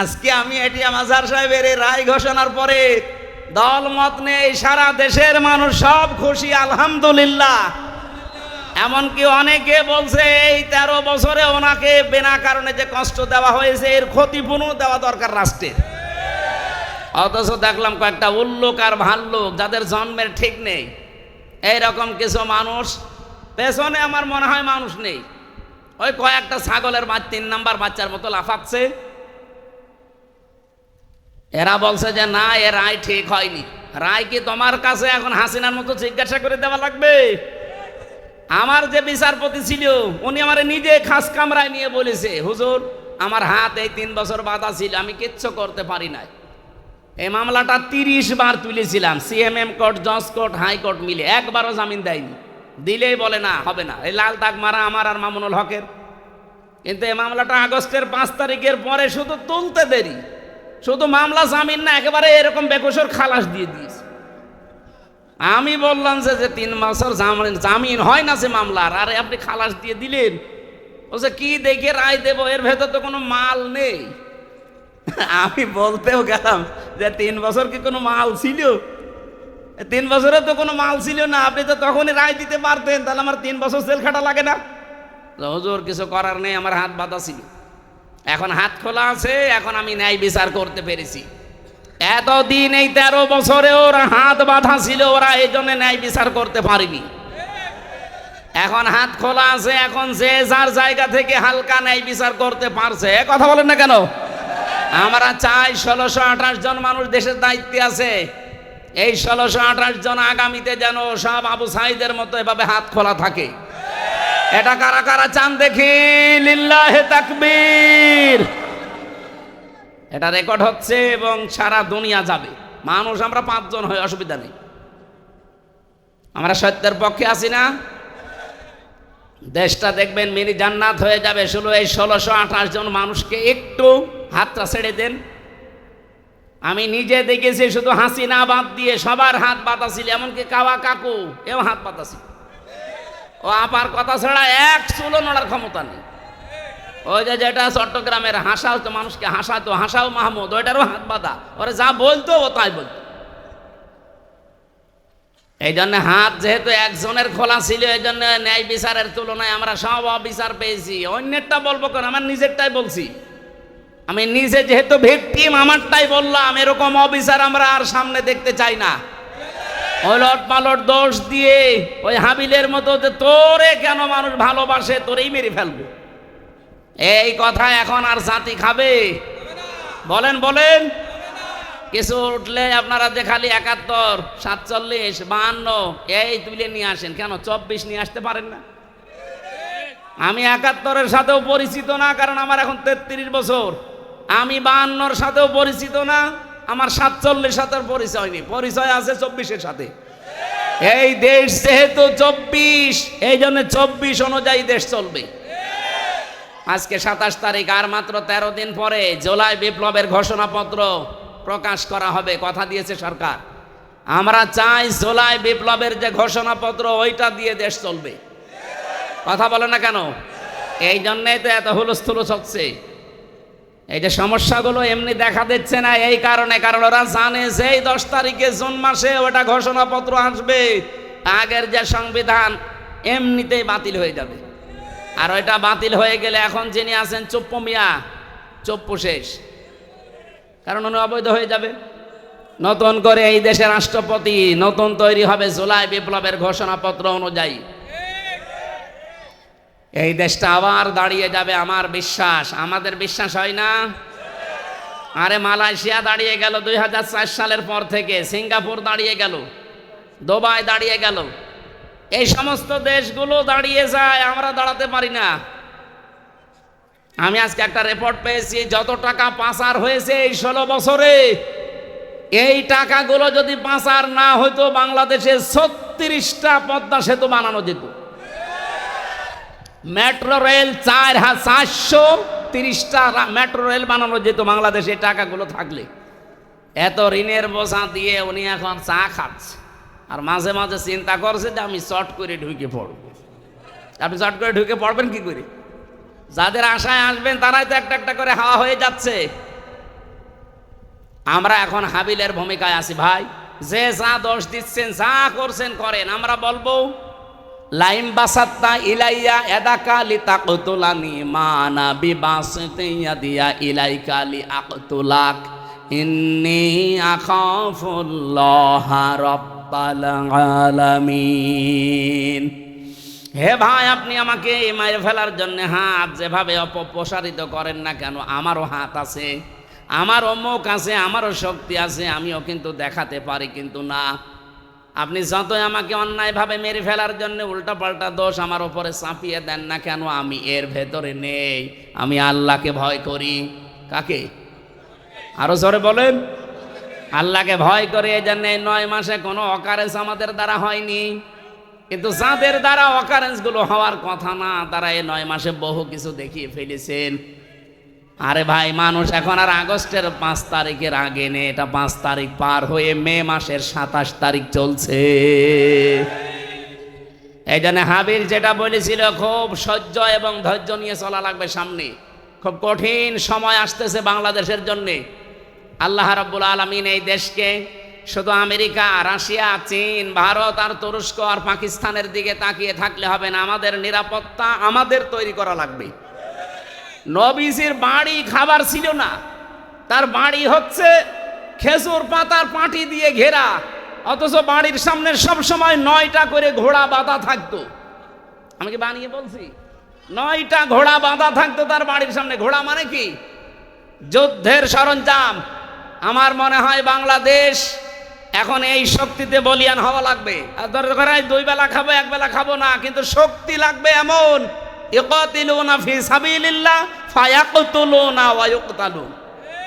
আজকে আমি এটি আজহার সাহেবের এই রায় ঘোষণার পরে দল মত নেই, সারা দেশের মানুষ সব খুশি, আলহামদুলিল্লাহ। এমনকি অনেকে বলছে, এই তেরো বছরে ওনাকে বিনা কারণে যে কষ্ট দেওয়া হয়েছে, এর ক্ষতিপূর্ণ দেওয়া দরকার রাষ্ট্রের। অথচ দেখলাম কয়েকটা উল্লোক আর ভাল্লুক, যাদের জন্মের ঠিক নেই। এইরকম কিছু মানুষ, পেছনে আমার মনে হয় মানুষ নেই। ওই কয়েকটা ছাগলের বাচ্চা, তিন নাম্বার বাচ্চার মতো লাফাচ্ছে। এরা বলছে যে, না, এ রায় ঠিক হয়নি। রায় কি তোমার কাছে এখন হাসিনার মতো জিজ্ঞাসা করে দেওয়া লাগবে? আমার যে বিচারপতি ছিল, উনি আমার নিজে খাস কামরায় নিয়ে বলেছে, হুজুর, আমার হাত এই তিন বছর বাধা ছিল, আমি কিচ্ছু করতে পারি নাই। এই মামলাটা তিরিশ বার তুলেছিলাম, সিএমএম কোর্ট, জজ কোর্ট হাইকোর্ট মিলে। একবারও জামিন দেয়নি। দিলেই বলে, না, হবে না। এই লাল দাগ মারা আমার আর মামুনুল হকের। কিন্তু এই মামলাটা আগস্টের পাঁচ তারিখের পরে শুধু তুলতে দেরি। শুধু মামলা জামিন না, একেবারে এরকম বেকসর খালাস দিয়ে দিয়েছে। আমি বললাম যে যে তিন মাসের জামিন জামিন হয় না সে মামলার, আরে আপনি খালাস দিয়ে দিলেন। বলছে কি দেখে রায় দেবো, এর ভেতর তো কোনো মাল নেই। আমি বলতেও গেলাম যে, তিন বছর কি কোনো মাল ছিল? তিন বছরে তো কোনো মাল ছিল না, আপনি তো তখনই রায় দিতে পারতেন, তাহলে আমার তিন বছর জেল খাটা লাগে না? হুজুর, কিছু করার নেই, আমার হাত বাঁধা ছিল। এখন হাত খোলা আছে, এখন আমি ন্যায় বিচার করতে পেরেছি। এতদিন এই তেরো বছরে ওরা হাত বাঁধা ছিল, ওরা এই জন্য ন্যায় বিচার করতে পারেনি। এখন হাত খোলা আছে, এখন যে যার জায়গা থেকে হালকা ন্যায় বিচার করতে পারছে কথা বলেন না কেন? আমরা চাই ষোলোশো আঠাশ জন মানুষ দেশের দায়িত্বে আছে। এই ষোলোশো আঠাশ জন আগামীতে যেন সব আবু সাইদের মতো এভাবে হাত খোলা থাকে। এটা কারা কারা চান দেখি? লিল্লাহে তাকবীর। এটা রেকর্ড হচ্ছে এবং সারা দুনিয়া যাবে। মানুষ, আমরা পাঁচজন হয় অসুবিধা নেই। আমরা সত্যের পক্ষে আছি না। দেশটা দেখবেন মিনি জান্নাত হয়ে যাবে। শুধু এই ষোলোশো আঠাশ জন মানুষকে একটু হাতটা ছেড়ে দেন। আমি নিজে দেখেছি শুধু হাসি না বাদ দিয়ে সবার হাত বাতাছিল এমনকি কাওয়া কাকু, এও হাত বাতাছিল ও আপার কথা ছাড়া এক চুলো নড়ার ক্ষমতা নেই। ওই যে যেটা চট্টগ্রামের হাসাও তো মানুষকে হাসাতো হাসাও মাহমুদ, ওইটারও হাত বাঁধা। ওরা যা বলতো ও তাই বলতো। এই জন্য হাত যেহেতু একজনের খোলা ছিল এই জন্য ন্যায় বিচারের তুলনায় আমরা সব অবিচার পেয়েছি। অন্যেরটা বলব কেন? আমার নিজেরটাই বলছি। আমি নিজে যেহেতু ভিকটিম, আমারটাই বললাম, এরকম অবিচার আমরা আর সামনে দেখতে চাই না। ওলট পালট দোষ দিয়ে ওই হাবিলের মতো যে তোরে কেন মানুষ ভালোবাসে, তোরেই মেরে ফেলব। এই কথা এখন আর জাতি খাবে? বলেন বলেন। কিছু উঠলে আপনারা যে খালি একাত্তর, সাতচল্লিশ, বাহান্ন, এই তুলে নিয়ে আসেন। কেন? চব্বিশ নিয়ে আসতে পারেন না। আমি একাত্তরের সাথেও পরিচিত না, কারণ আমার এখন তেত্রিশ বছর। আমি বাহান্নর সাথেও পরিচিত না। আমার সাতচল্লিশ সাথে পরিচয় নেই। পরিচয় আছে চব্বিশের সাথে। এই দেশ যেহেতু চব্বিশ, এই জন্য চব্বিশ অনুযায়ী দেশ চলবে। আজকে সাতাশ তারিখ, আর মাত্র তেরো দিন পরে জুলাই বিপ্লবের ঘোষণাপত্র প্রকাশ করা হবে, কথা দিয়েছে সরকার। আমরা চাই জুলাই বিপ্লবের যে ঘোষণাপত্র, ওইটা দিয়ে দেশ চলবে। কথা বলে না কেন? এই জন্যই তো এত হুলস্থুলুস হচ্ছে এই যে সমস্যাগুলো এমনি দেখা দিচ্ছে না, এই কারণে, কারণ ওরা জানে যে এই দশ তারিখে জুন মাসে ওটা ঘোষণাপত্র আসবে। আগের যে সংবিধান, এমনিতেই বাতিল হয়ে যাবে। আর ওইটা বাতিল হয়ে গেলে এখন যিনি আছেন, চুপ্পু মিয়া, চুপ্পু শেষ। কারণ উনি অবৈধ হয়ে যাবে। নতুন করে এই দেশের রাষ্ট্রপতি নতুন তৈরি হবে জুলাই বিপ্লবের ঘোষণাপত্র অনুযায়ী। এই দেশটা আবার দাঁড়িয়ে যাবে আমার বিশ্বাস। আমাদের বিশ্বাস হয় না? আরে মালয়েশিয়া দাঁড়িয়ে গেল দুই হাজার চার সালের পর থেকে, সিঙ্গাপুর দাঁড়িয়ে গেল, দুবাই দাঁড়িয়ে গেল। এই সমস্ত দেশগুলো দাঁড়িয়ে যায়, আমরা দাঁড়াতে পারি না। আমি আজকে একটা রেপোর্ট পেয়েছি, যত টাকা পাচার হয়েছে এই ষোলো বছরে, এই টাকাগুলো যদি পাচার না হতো বাংলাদেশে ছত্রিশটা পদ্মা সেতু বানানো যেত। মেট্রো রেল চার হাজার চারশো তিরিশটা মেট্রো রেল বানানো যেত বাংলাদেশে টাকাগুলো থাকলে। এত ঋণের বোঝা দিয়ে উনি এখন চা খাচ্ছে। আর মাঝে মাঝে চিন্তা করছে যে আমি চট করে ঢুকে পড়ব। আপনি চট করে ঢুকে পড়বেন কি করে? যাদের আশায় আসবেন তারাই তো একটা একটা করে হাওয়া হয়ে যাচ্ছে। আমরা এখন হাবিলের ভূমিকায় আছি ভাই। যে যা দোষ দিচ্ছেন, যা করছেন করেন। আমরা বলব লাইম বাসাত্তা ইলাইয়া এদাকা লি তাকতুলানি মানা বিবাসতে দিয়া ইলাইকা লি আকতুলাক ইন্নি আখাফুল্লাহ রাব্বাল আলামিন। হে ভাই, আপনি আমাকে মায়ের ফেলার জন্য হাত যেভাবে অপপ্রসারিত করেন না কেন, আমারও হাত আছে, আমারও মুখ আছে, আমারও শক্তি আছে, আমিও কিন্তু দেখাতে পারি কিন্তু না। আপনি যতই আমাকে অন্যায়ভাবে মেরে ফেলার জন্য উল্টাপাল্টা দোষ আমার ওপরে চাপিয়ে দেন না কেন, আমি এর ভেতরে নেই। আমি আল্লাহকে ভয় করি। কাকে? আরও জোরে বলেন। আল্লাহকে ভয় করে এই জন্য এই নয় মাসে কোনো অকারেন্স আমাদের দ্বারা হয়নি। কিন্তু যাদের দ্বারা অকারেন্সগুলো হওয়ার কথা না, তারা এই নয় মাসে বহু কিছু দেখিয়ে ফেলেছেন। আরে ভাই, মানুষ এখন আর আগস্টের পাঁচ তারিখের আগে নেই। এটা পাঁচ তারিখ পার হয়ে মে মাসের সাতাশ তারিখ চলছে। এই জন্য হাবিল যেটা বলেছিল, খুব সহ্য এবং ধৈর্য নিয়ে চলা লাগবে সামনে। খুব কঠিন সময় আসতেছে বাংলাদেশের জন্যে। আল্লাহ রাব্বুল আলমিন এই দেশকে, শুধু আমেরিকা, রাশিয়া, চীন, ভারত আর তুরস্ক আর পাকিস্তানের দিকে তাকিয়ে থাকলে হবে না। আমাদের নিরাপত্তা আমাদের তৈরি করা লাগবে। নবীজির বাড়ি খাবার ছিল না তার বাড়ি হচ্ছে খেজুর পাতার পাটি দিয়ে ঘেরা অথচ বাড়ির সামনে সব সময় নয়টা করে ঘোড়া বাঁধা থাকতো আমি কি বানিয়ে বলছি নয়টা ঘোড়া বাঁধা থাকতো তার বাড়ির সামনে ঘোড়া মানে কি যুদ্ধের সরঞ্জাম আমার মনে হয় বাংলাদেশ এখন এই শক্তিতে বলিয়ান হওয়া লাগবে আর দরকার হয় দুই বেলা খাব এক বেলা খাব না কিন্তু শক্তি লাগবে এমন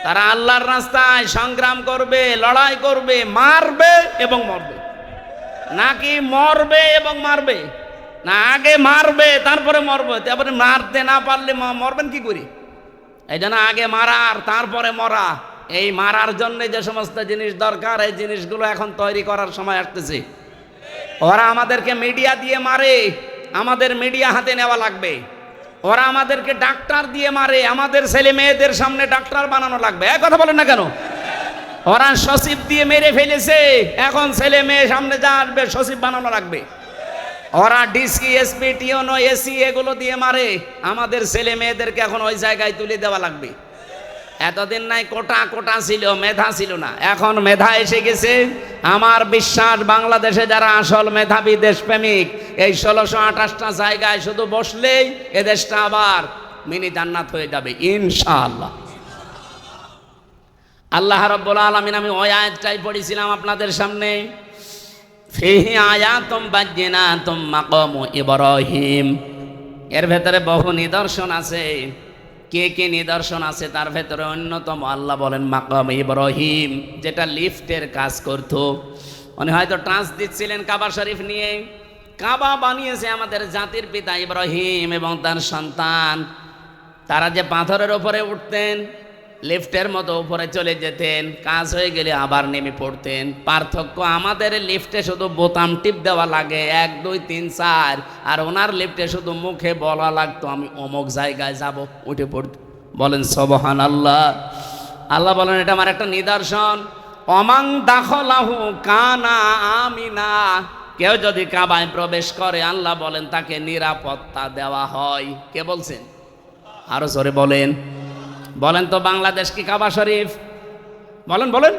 তারা আল্লাহর রাস্তায় সংগ্রাম করবে, লড়াই করবে, মারবে এবং মরবে। নাকি মরবে এবং মারবে? না, আগে মারবে, তারপরে মরবে। তারপরে মারতে না পারলে মরবেন কি করে? এই জন্য আগে মারার তারপরে মরা। এই মারার জন্য যে সমস্ত জিনিস দরকার, এই জিনিসগুলো এখন তৈরি করার সময় আসতেছে। ওরা আমাদেরকে মিডিয়া দিয়ে মারে। আমাদের মিডিয়া হাতে নেওয়া লাগবে। ওরা আমাদেরকে ডাক্তার দিয়ে মারে, আমাদের ছেলে মেয়েদের সামনে ডাক্তার বানানো লাগবে। এক কথা বলেন না কেন? ওরা সচিব দিয়ে মেরে ফেলেছে, এখন ছেলে মেয়ে সামনে যা আসবে, সচিব বানানো লাগবে। ওরা ডিসি এসপি, টিওনো, এসি এগুলো দিয়ে মারে, আমাদের ছেলে মেয়েদেরকে এখন ওই জায়গায় তুলে দেওয়া লাগবে। এতদিন নাই, কোটা কোটা ছিল, মেধা ছিল না। এখন মেধা এসে গেছে। আমার বিশ্বাস, বাংলাদেশে যারা আসল মেধাবী দেশপ্রেমিক, এই ষোলোশো আঠাশটা জায়গায় শুধু বসলেই এ দেশটা আবার মিনি জান্নাত হয়ে যাবে, ইনশাআল্লাহ। আল্লাহ রব্বুল আলমিন, আমি ওই আয়াতটাই পড়েছিলাম আপনাদের সামনে। ফিহি আয়াতুম বাজ্জিনাতুম মাকাম ইব্রাহিম। এর ভেতরে বহু নিদর্শন আছে। কে কে নিদর্শন আছে তার ভেতরে অন্যতম আল্লাহ বলেন, মাকাম ইব্রাহিম যেটা লিফটের কাজ করত। উনি হয়তো ট্রান্স দিচ্ছিলেন কাবা শরীফ নিয়ে। কাবা বানিয়েছে আমাদের জাতির পিতা ইব্রাহিম এবং তার সন্তান। তারা যে পাথরের ওপরে উঠতেন লিফটের মতো উপরে চলে যেতেন, কাজ হয়ে গেলে আবার নেমে পড়তেন। পার্থক্য আমাদের লিফটে শুধু বোতাম টিপ দেওয়া লাগে, এক, দুই, তিন, চার। আর ওনার লিফটে শুধু মুখে বলা লাগতো, আমি অমুক জায়গায় যাব, উঠে পড়ত বলেন সবহান আল্লাহ আল্লাহ বলেন, এটা আমার একটা নিদর্শন। অমাং দাখলাহু কানা আমিনা। কেউ যদি কাবায় প্রবেশ করে, আল্লাহ বলেন, তাকে নিরাপত্তা দেওয়া হয়। কে বলছেন? আরও জোরে বলেন বলেন তো বাংলাদেশ কি কাবা শরীফ? বলেন বলেন।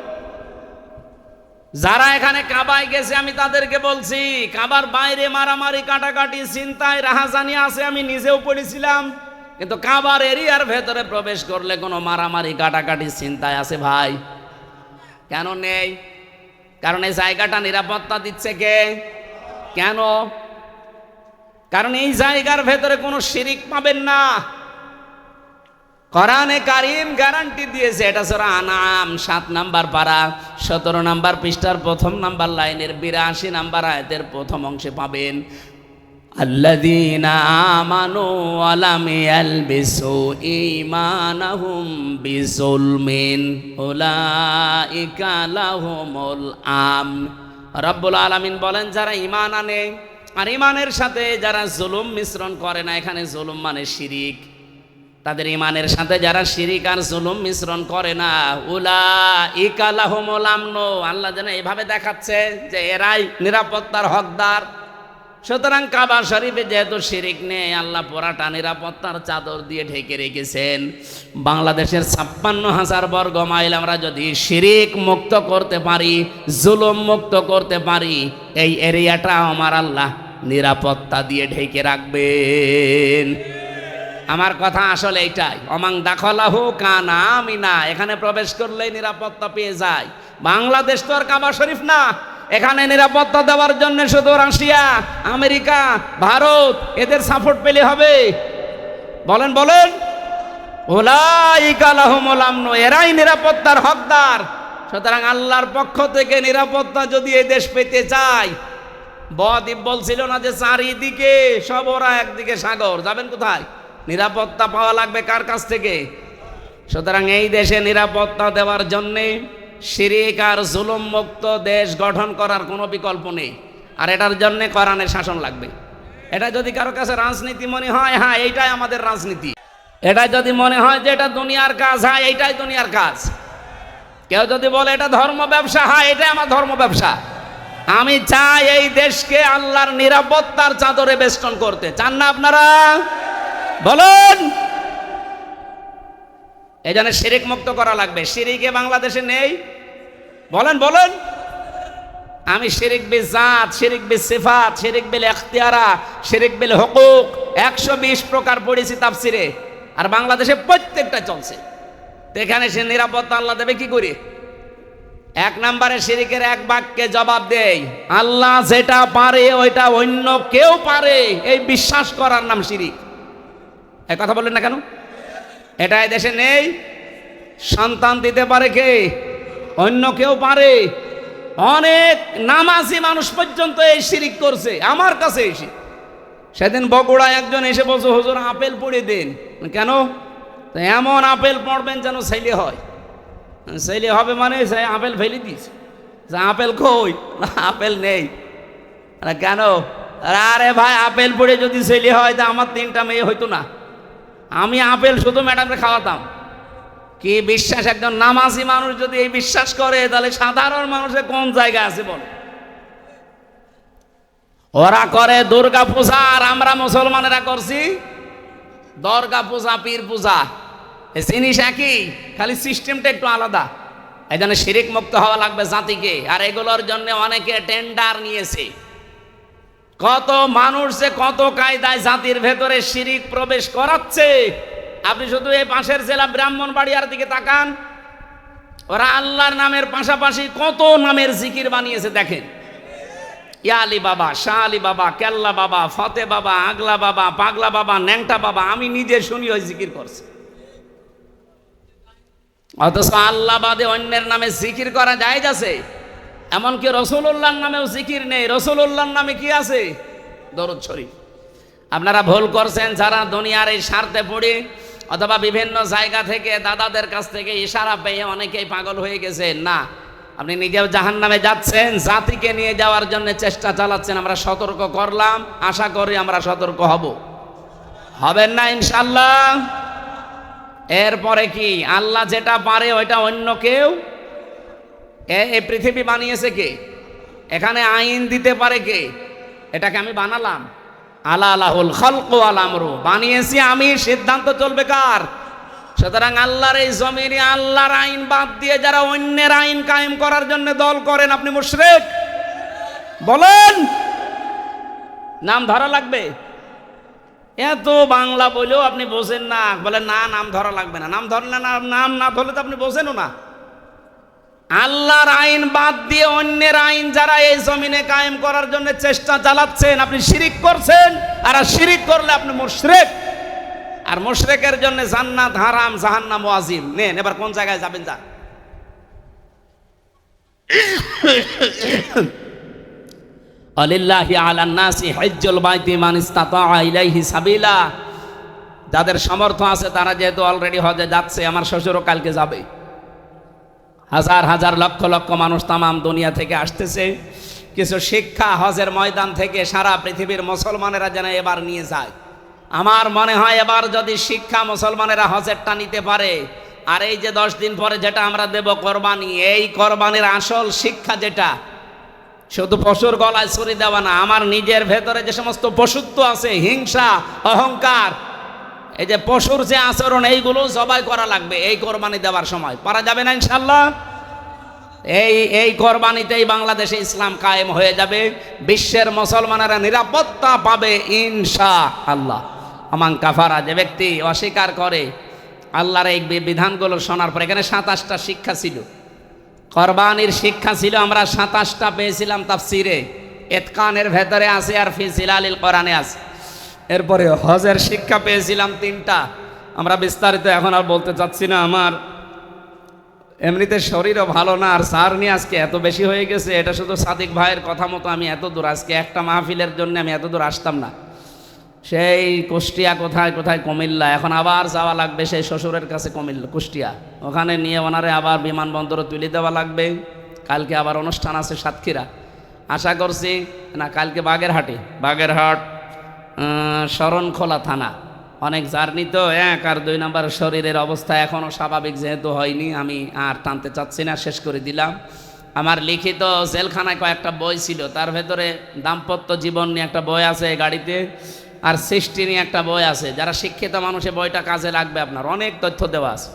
যারা এখানে কাবায় গেছে, আমি তাদেরকে বলছি, কাবার বাইরে মারামারি, কাটাকাটি চিন্তায় রাহাজানি আছে, আমি নিজেও পড়েছিলাম। কিন্তু কাবার এরিয়ার ভেতরে প্রবেশ করলে কোনো মারামারি, কাটাকাটি চিন্তায় আছে ভাই। কেন নেই? কারণ এই জায়গাটা নিরাপত্তা দিচ্ছে কে? কেন? কারণ এই জায়গার ভেতরে কোনো শিরিক পাবেন না। কোরআনে কারিম গ্যারান্টি দিয়েছে এটা সরা আনাম সাত নাম্বার পারা সতেরো নাম্বার পৃষ্ঠার প্রথম নাম্বার লাইনের বিরাশি নাম্বার আয়াতের প্রথম অংশে পাবেন الذين آمنوا ولم يلبسوا إيمانهم بظلم أولئك لهم الأمن রব্বুল আলামিন বলেন যারা ইমান আনে আর ইমানের সাথে যারা জুলুম মিশ্রণ করে না এখানে জুলুম মানে শিরিক তাদের ইমানের সাথে যারা শিরিক আর জুলুম মিশ্রণ করে না উলা ইকালাহমুল আমনো। আল্লাহ যেন এভাবে দেখাচ্ছে যে এরাই নিরাপত্তার হকদার। সুতরাং কাবা শরীফে যেহেতু শিরিক নেই, আল্লাহ পোড়াটা নিরাপত্তার চাদর দিয়ে ঢেকে রেখেছেন। বাংলাদেশের ছাপ্পান্ন হাজার বর্গ মাইল আমরা যদি শিরিক মুক্ত করতে পারি, জুলুম মুক্ত করতে পারি, এই এরিয়াটা আমার আল্লাহ নিরাপত্তা দিয়ে ঢেকে রাখবেন। আমার কথা আসলে এইটাই। অমাং দাখলাহু কানা আমিনা এখানে প্রবেশ করলেই নিরাপত্তা পেয়ে যায়। বাংলাদেশ তো আর কাবা শরীফ না। এখানে নিরাপত্তা দেওয়ার জন্য শুধু রাশিয়া, আমেরিকা, ভারত এদের সাপোর্ট পেলে হবে। বলেন বলেন। ওলাইকালাহমুলামনো এরাই নিরাপত্তার হকদার। সুতরাং আল্লাহর পক্ষ থেকে নিরাপত্তা যদি এই দেশ পেতে চায় বদ্বীপ বলছিল না যে চারিদিকে সব ওরা একদিকে সাগর। যাবেন কোথায়? নিরাপত্তা পাওয়া লাগবে কার কাছ থেকে? সুতরাং এই দেশে নিরাপত্তা দেওয়ার জন্যে শিরিক আর জুলুম মুক্ত দেশ গঠন করার কোনো বিকল্প নেই। আর এটার জন্যে কোরআনের শাসন লাগবে। এটা যদি কারও কাছে রাজনীতি মনে হয় হ্যাঁ এইটাই আমাদের রাজনীতি। এটা যদি মনে হয় যে এটা দুনিয়ার কাজ হ্যাঁ এইটাই দুনিয়ার কাজ। কেউ যদি বলে এটা ধর্ম ব্যবসা হ্যাঁ এটাই আমার ধর্ম ব্যবসা। আমি চাই এই দেশকে আল্লাহর নিরাপত্তার চাদরে বেষ্টন করতে। চান না আপনারা? বলুন। এই জন্য শিরিক মুক্ত করা লাগবে। শিরিকে বাংলাদেশে নেই। বলেন বলেন। আমি শিরিক বিল জাত, শিরিক বিল সিফাত, শিরিক বিল এখতিয়ারা শিরিক বিল হকুক। একশো বিশ প্রকার পড়েছি তাফসিরে। আর বাংলাদেশে প্রত্যেকটা চলছে। এখানে সে নিরাপত্তা আল্লাহ দেবে কি করে? এক নম্বরে শিরিকের এক বাক্যে জবাব দেই আল্লাহ যেটা পারে, ওইটা অন্য কেউ পারে। এই বিশ্বাস করার নাম শিরিক। এ কথা বললেন না কেন? এটা দেশে নেই, সন্তান দিতে পারে কে? অন্য কেউ পারে? অনেক নামাজি মানুষ পর্যন্ত এই শিরিক করছে, আমার কাছে এসে। সেদিন বগুড়া একজন এসে বলছে, হুজুর, আপেল পড়ে দিন। কেন? তো এমন আপেল পড়বেন যেন ছেলে হয়। ছেলে হবে মানে সে আপেল ফেলে দিস যে আপেল কই? আপেল নেই। কেন? আরে ভাই, আপেল পড়ে যদি ছেলে হয়, তা আমার তিনটা মেয়ে হইতো না। আমি আপেল শুধু ম্যাডামকে খাওয়াতাম। কি বিশ্বাস, একজন নামাজি মানুষ যদি এই বিশ্বাস করে, তাহলে সাধারণ মানুষের কোন জায়গা আছে বল? ওরা করে দুর্গা পূজা, আর আমরা মুসলমানেরা করছি দর্গা পূজা, পীর পূজা। জিনিস একই, খালি সিস্টেমটা একটু আলাদা। এই জন্য শিরিক মুক্ত হওয়া লাগবে জাতিকে, আর এগুলোর জন্য অনেকে টেন্ডার নিয়েছে। কত মানুষ যে কত কায়দায় জাতির ভেতরে শিরিক প্রবেশ করাচ্ছে। আপনি শুধু এই পাশের জেলা ব্রাহ্মণবাড়িয়ার দিকে তাকান, ওরা আল্লাহর নামের পাশাপাশি কত নামের জিকির বানিয়েছে দেখেন। ইয়ালি বাবা, শাহ আলী বাবা, কেল্লা বাবা, ফতে বাবা, আগলা বাবা, পাগলা বাবা, ন্যাংটা বাবা, আমি নিজে শুনি ওই জিকির করছি। অথচ আল্লাহ বাদে অন্যের নামে জিকির করা যায় যাচ্ছে। এমনকি রসুল্লাহর নামেও জিকির নেই। রসুল্লাহর নামে কি আছে? দরুদ শরীফ। আপনারা ভুল করছেন, যারা দুনিয়ার এই স্বার্থে পড়ে অথবা বিভিন্ন জায়গা থেকে দাদাদের কাছ থেকে ইশারা পেয়ে অনেকেই পাগল হয়ে গেছেন না, আপনি নিজেও জাহান নামে যাচ্ছেন, জাতিকে নিয়ে যাওয়ার জন্য চেষ্টা চালাচ্ছেন, আমরা সতর্ক করলাম, আশা করি আমরা সতর্ক হব। হবেন না ইনশাল্লাহ এরপরে কি? আল্লাহ যেটা পারে ওইটা অন্য কেউ এই পৃথিবী বানিয়েছে কে? এখানে আইন দিতে পারে কে? এটাকে আমি বানালাম। আলা আলাহুল খলক আলামরু বানিয়েছি আমি, সিদ্ধান্ত চলবে কার? সুতরাং আল্লাহর এই জমিনে আল্লাহর আইন বাদ দিয়ে যারা অন্যের আইন কায়েম করার জন্য দল করেন, আপনি মুশরিক? বলেন! নাম ধরা লাগবে? এত বাংলা বলেও আপনি বোঝেন না। বলে, না, নাম ধরা লাগবে না। নাম ধরলে না, নাম না ধরলে তো আপনি বোঝেনও না। আল্লাহর আইন বাদ দিয়ে অন্যের আইন যারা এই জমিনে কায়েম করার জন্য চেষ্টা চালাচ্ছেন, আপনি শিরিক করছেন, আর শিরিক করলে আপনি মুশরেক। আর মুশরেকের জন্য জান্নাত হারাম, জাহান্নাম ওয়াজিব। নেন, এবার কোন জায়গায় যাবেন যা আলিল্লাহি আলান নাসি বাইতি মান ইলাইহি সাবিলা। যাদের সামর্থ্য আছে, তারা যেহেতু অলরেডি হজে যাচ্ছে, আমার শ্বশুরও কালকে যাবে। হাজার হাজার লক্ষ লক্ষ মানুষ তামাম দুনিয়া থেকে আসতেছে। কিছু শিক্ষা হজের ময়দান থেকে সারা পৃথিবীর মুসলমানেরা যেন এবার নিয়ে যায়। আমার মনে হয় এবার যদি শিক্ষা মুসলমানেরা হজেরটা নিতে পারে, আর এই যে দশ দিন পরে যেটা আমরা দেব কোরবানি, এই কোরবানির আসল শিক্ষা যেটা, শুধু পশুর গলায় ছুরি দেওয়া না, আমার নিজের ভেতরে যে সমস্ত পশুত্ব আছে, হিংসা, অহংকার এই যে পশুর যে আচরণ, এইগুলো জবাই করা লাগবে এই কোরবানি দেওয়ার সময়। পারা যাবে না ইনশাল্লাহ এই এই কোরবানিতেই বাংলাদেশে ইসলাম কায়েম হয়ে যাবে। বিশ্বের মুসলমানেরা নিরাপত্তা পাবে ইনশা আল্লাহ আমাং কাফারা, যে ব্যক্তি অস্বীকার করে আল্লাহর এই বিধানগুলো শোনার পর, এখানে সাতাশটা শিক্ষা ছিল। কোরবানির শিক্ষা ছিল, আমরা সাতাশটা পেয়েছিলাম তাফসিরে। এতকানের ভেতরে আছে আর ফি সিলালিল কোরআনে আছে। এরপরে হজের শিক্ষা পেয়েছিলাম তিনটা। আমরা বিস্তারিত এখন আর বলতে চাচ্ছি না, আমার এমনিতে শরীরও ভালো না, আর সার নিয়ে আজকে এত বেশি হয়ে গেছে, এটা শুধু সাদিক ভাইয়ের কথা মতো আমি এত দূর, আজকে একটা মাহফিলের জন্য আমি এত দূর আসতাম না। সেই কুষ্টিয়া কোথায় কোথায়? কুমিল্লা, এখন আবার যাওয়া লাগবে সেই শ্বশুরের কাছে কুমিল্লা, কুষ্টিয়া। ওখানে নিয়ে ওনারে আবার বিমানবন্দরে তুলে দেওয়া লাগবে। কালকে আবার অনুষ্ঠান আছে সাতক্ষীরা। আশা করছি, না, কালকে বাগেরহাটে। বাগেরহাট শরণখোলা থানা। অনেক জার্নি তো, এক আর দুই নম্বর শরীরের অবস্থা এখনও স্বাভাবিক যেহেতু হয়নি, আমি আর টানতে চাচ্ছি না, শেষ করে দিলাম। আমার লিখিত জেলখানায় কয়েকটা বই ছিল, তার ভেতরে দাম্পত্য জীবন নিয়ে একটা বই আছে গাড়িতে, আর সৃষ্টি নিয়ে একটা বই আছে। যারা শিক্ষিত মানুষের বইটা কাজে লাগবে আপনার, অনেক তথ্য দেওয়া আছে।